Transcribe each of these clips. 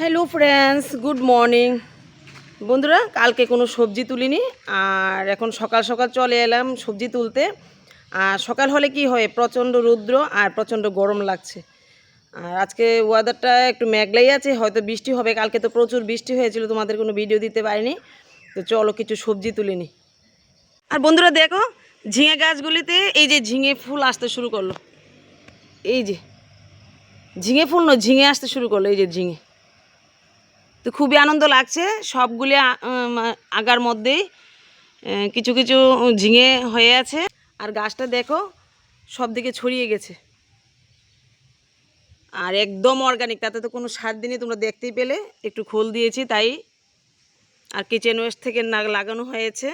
Hello friends good morning বন্ধুরা, কালকে কোনো সবজি তুলিনি, আর এখন সকাল সকাল চলে এলাম সবজি তুলতে। আর সকাল হলে কি হয়, প্রচণ্ড রৌদ্র আর প্রচণ্ড গরম লাগছে। আর আজকে ওয়েদারটা একটু মেঘলাই আছে, হয়তো বৃষ্টি হবে। কালকে তো প্রচুর বৃষ্টি হয়েছিল, তোমাদের কোনো ভিডিও দিতে পারিনি। তো চলো কিছু সবজি তুলে আর বন্ধুরা, দেখো, ঝিঙে গাছগুলিতে এই যে ঝিঙে ফুল আসতে শুরু করল। এই যে, ঝিঙে ফুল না ঝিঙে আসতে শুরু করল, এই যে ঝিঙে। তো খুবই আনন্দ লাগছে। সবগুলি আগার মধ্যেই কিছু কিছু ঝিঙে হয়ে আছে। আর গাছটা দেখো, সব দিকে ছড়িয়ে গেছে। আর একদম অর্গানিক তাতে তো কোনো সার দিনই তোমরা দেখতেই পেলে। একটু খোল দিয়েছি তাই। আর কিচেন ওয়েস্ট থেকে না লাগানো হয়েছে।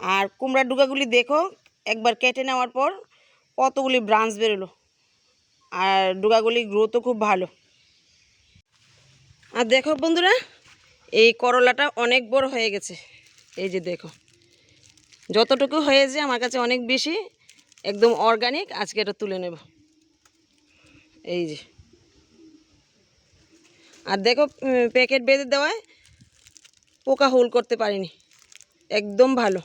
আর কুমড়ার ডুগাগুলি দেখো, একবার কেটে নেওয়ার পর কতগুলি ব্রাঞ্চ বেরোলো। আর ডুগাগুলি গ্রোথও খুব ভালো। আর দেখো বন্ধুরা, এই করলাটা অনেক বড় হয়ে গেছে। এই যে দেখো, যতটুকু হয়েছে আমার কাছে অনেক বেশি, একদম অর্গানিক আজকে এটা তুলে নেব। এই যে। আর দেখো প্যাকেট বেঁধে দেওয়ায় পোকা হোল করতে পারিনি। একদম ভালো।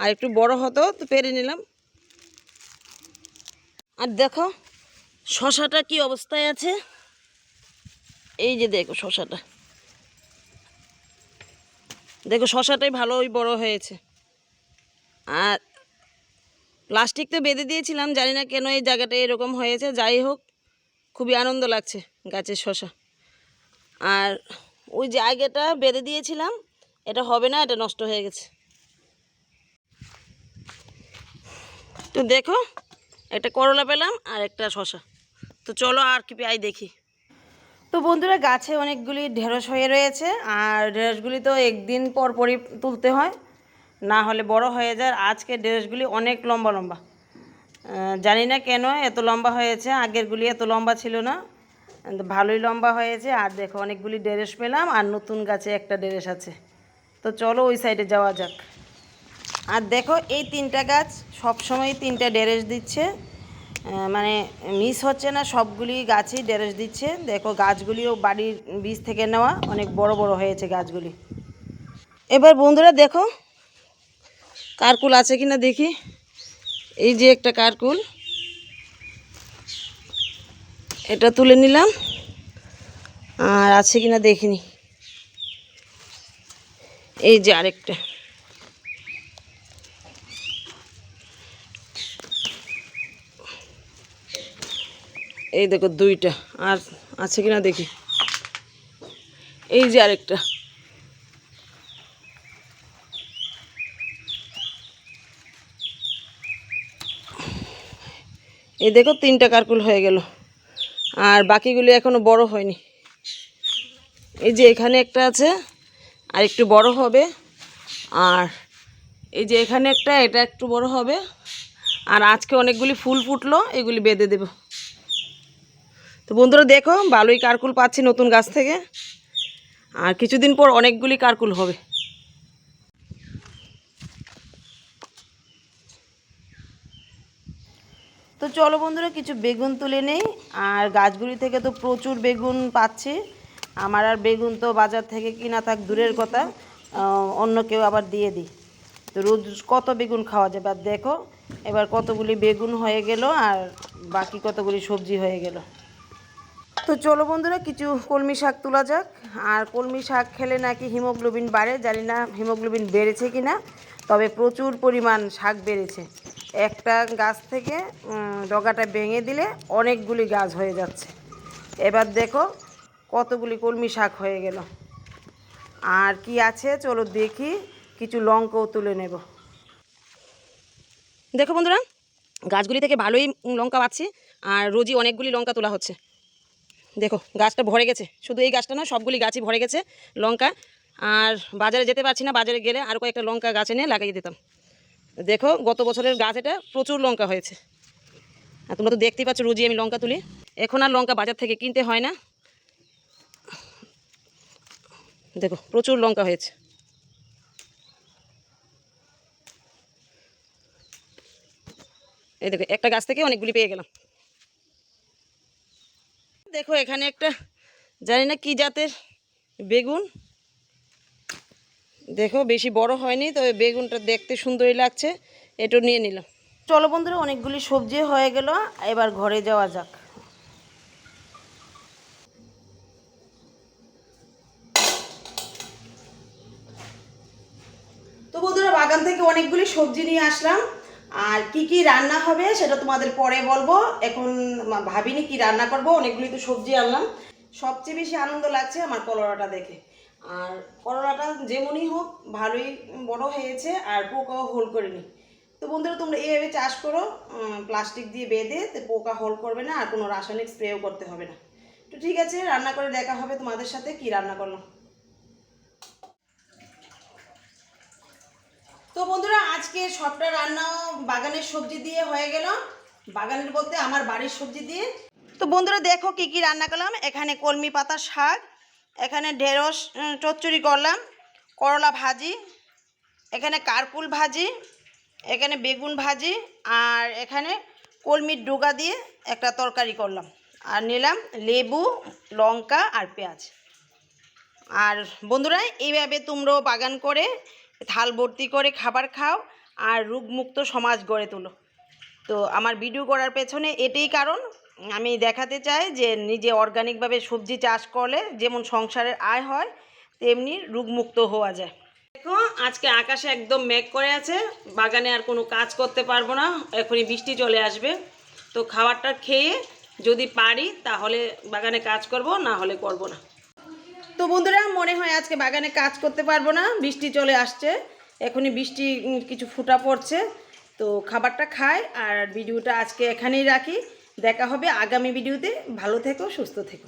আর একটু বড় হতো তো পেরে নিলাম। আর দেখো, শশাটা কি অবস্থায় আছে? এই যে দেখো শশাটা। দেখো শশাটাই ভালোই বড় হয়েছে। আর প্লাস্টিক তো বেঁধে দিয়েছিলাম, জানি না কেন এই জায়গাটা এরকম হয়েছে। যাই হোক, খুবই আনন্দ লাগছে গাছের শশা। আর ওই জায়গাটা বেঁধে দিয়েছিলাম, এটা হবে না, এটা নষ্ট হয়ে গেছে। তো দেখো, একটা করলা পেলাম আর একটা শশা। তো চলো আর কি পাই দেখি। তো বন্ধুরা গাছে অনেকগুলি ঢেঁড়স হয়ে রয়েছে, আর ঢেঁড়সগুলি তো একদিন পর পরই তুলতে হয়। না হলে বড় হয়ে যায়। আজকে ঢেঁড়সগুলি অনেক লম্বা লম্বা। জানি না কেন এত লম্বা হয়েছে, আগেরগুলি এত লম্বা ছিল না। ভালোই লম্বা হয়েছে, আর দেখো অনেকগুলি ঢেঁড়স পেলাম, আর নতুন গাছে একটা ঢেঁড়স আছে। তো চলো ওই সাইডে যাওয়া যাক। আর দেখো এই তিনটা গাছ সবসময় তিনটা ড্যারেস দিচ্ছে। মানে মিস হচ্ছে না, সবগুলি গাছই ড্যারেস দিচ্ছে। দেখো, গাছগুলিও বাড়ির বীজ থেকে নেওয়া, অনেক বড় বড় হয়েছে গাছগুলি। এবার বন্ধুরা দেখো, কারকুল আছে কিনা দেখি। এই যে একটা কারকুল। এটা তুলে নিলাম, আর আছে কিনা দেখিনি। এই যে আরেকটা। এই দেখো দুইটা, আর আছে কিনা দেখি। এই যে আরেকটা। এই দেখো তিনটা কারকুল হয়ে গেল, আর বাকিগুলি এখনও বড় হয়নি। এই যে এখানে একটা আছে, আর একটু বড় হবে, আর এই যে এখানে একটা, এটা একটু বড় হবে, আর আজকে অনেকগুলি ফুল ফুটলো, এগুলি বেঁধে দেবো। তো বন্ধুরা দেখো, ভালোই কারকুল পাচ্ছি নতুন গাছ থেকে। আর কিছুদিন পর অনেকগুলি কারকুল হবে। তো চলো বন্ধুরা, কিছু বেগুন তুলে নেই। আর গাছগুলি থেকে তো প্রচুর বেগুন পাচ্ছি। আমার আর বেগুন তো বাজার থেকে কিনা থাক দূরের কথা। অন্য কেউ আবার দিয়ে দিই। তো রোজ কত বেগুন খাওয়া যাবে? আর দেখো, এবার কতগুলি বেগুন হয়ে গেল আর বাকি কতগুলি সবজি হয়ে গেল। তো চলো বন্ধুরা, কিছু কলমি শাক তোলা যাক। আর কলমি শাক খেলে নাকি হিমোগ্লোবিন বাড়ে, জানি না হিমোগ্লোবিন বেড়েছে কি না তবে প্রচুর পরিমাণ শাক বেড়েছে। একটা গাছ থেকে ডগাটা ভেঙে দিলে অনেকগুলি গাছ হয়ে যাচ্ছে। এবার দেখো কতগুলি কলমি শাক হয়ে গেল। আর কি আছে, চলো দেখি, কিছু লঙ্কাও তুলে নেব। দেখো বন্ধুরা, গাছগুলি থেকে ভালোই লঙ্কা পাচ্ছি, আর রোজই অনেকগুলি লঙ্কা তোলা হচ্ছে। দেখো, গাছটা ভরে গেছে। শুধু এই গাছটা নয়, সবগুলি গাছই ভরে গেছে, লঙ্কা। আর বাজারে যেতে পারছি না, বাজারে গেলে আর কয়েকটা লঙ্কা গাছ এনে লাগিয়ে দিতাম। দেখো, গত বছরের গাছ এটা প্রচুর লঙ্কা হয়েছে। আর তোমরা তো দেখতেই পাচ্ছ, রোজই আমি লঙ্কা তুলি। এখন আর লঙ্কা বাজার থেকে কিনতে হয় না। দেখো, প্রচুর লঙ্কা হয়েছে। এই দেখো, একটা গাছ থেকে অনেকগুলি পেয়ে গেলাম। দেখো, এখানে একটা জানি না কি জাতের বেগুন। দেখো, বেশি বড় হয়নি তবে বেগুনটা দেখতে সুন্দরই লাগছে। এটা নিয়ে নিলাম চলো বন্ধুরা, অনেকগুলি সবজি হয়ে গেল। এবার ঘরে যাওয়া যাক। তো বন্ধুরা, বাগান থেকে অনেকগুলি সবজি নিয়ে আসলাম। আর কি কি রান্না হবে সেটা তোমাদের পরে বলব। এখন ভাবিনি কি রান্না করব, অনেকগুলি তো সবজি আনলাম। সবচেয়ে বেশি আনন্দ লাগছে আমার কলরাটা দেখে। আর করলাটা যেমনই হোক, ভালোই বড় হয়েছে আর পোকাও হোল করেনি। তো বন্ধুরা, তোমরা এইভাবে চাষ করো প্লাস্টিক দিয়ে বেঁধে তো পোকা হোল করবে না আর কোনো রাসায়নিক স্প্রেও করতে হবে না। তো ঠিক আছে, রান্না করে দেখা হবে তোমাদের সাথে, কি রান্না করলাম। তো বন্ধুরা, আজকে সবটা রান্না বাগানের সবজি দিয়ে হয়ে গেল। বাগানের বলতে আমার বাড়ির সবজি দিয়ে। তো বন্ধুরা, দেখো কি কি রান্না করলাম। এখানে কলমি পাতা শাক, এখানে ঢেঁড়স চচ্চড়ি করলাম, করলা ভাজি, এখানে কারকুল ভাজি, এখানে বেগুন ভাজি, আর এখানে কলমির ডুগা দিয়ে একটা তরকারি করলাম। আর নিলাম লেবু, লঙ্কা আর পেঁয়াজ। আর বন্ধুরা, এইভাবে তোমরাও বাগান করে থাল ভর্তি করে খাবার খাও আর রোগমুক্ত সমাজ গড়ে তোলো। তো আমার ভিডিও করার পেছনে এটাই কারণ। আমি দেখাতে চাই যে নিজে অর্গানিকভাবে সবজি চাষ করলে যেমন সংসারের আয় হয়, তেমনি রোগমুক্ত হওয়া যায়। দেখো, আজকে আকাশে একদম মেঘ করে আছে। বাগানে আর কোনো কাজ করতে পারব না। এখনই বৃষ্টি চলে আসবে। তো খাবারটা খেয়ে যদি পারি তাহলে বাগানে কাজ করব, না হলে করব না। তো বন্ধুরা, মনে হয় আজকে বাগানে কাজ করতে পারব না। বৃষ্টি চলে আসছে। এখনই বৃষ্টি কিছু ফুটা পড়ছে। তো খাবারটা খাই আর ভিডিওটা আজকে এখানেই রাখি। দেখা হবে আগামী ভিডিওতে। ভালো থেকো, সুস্থ থেকো।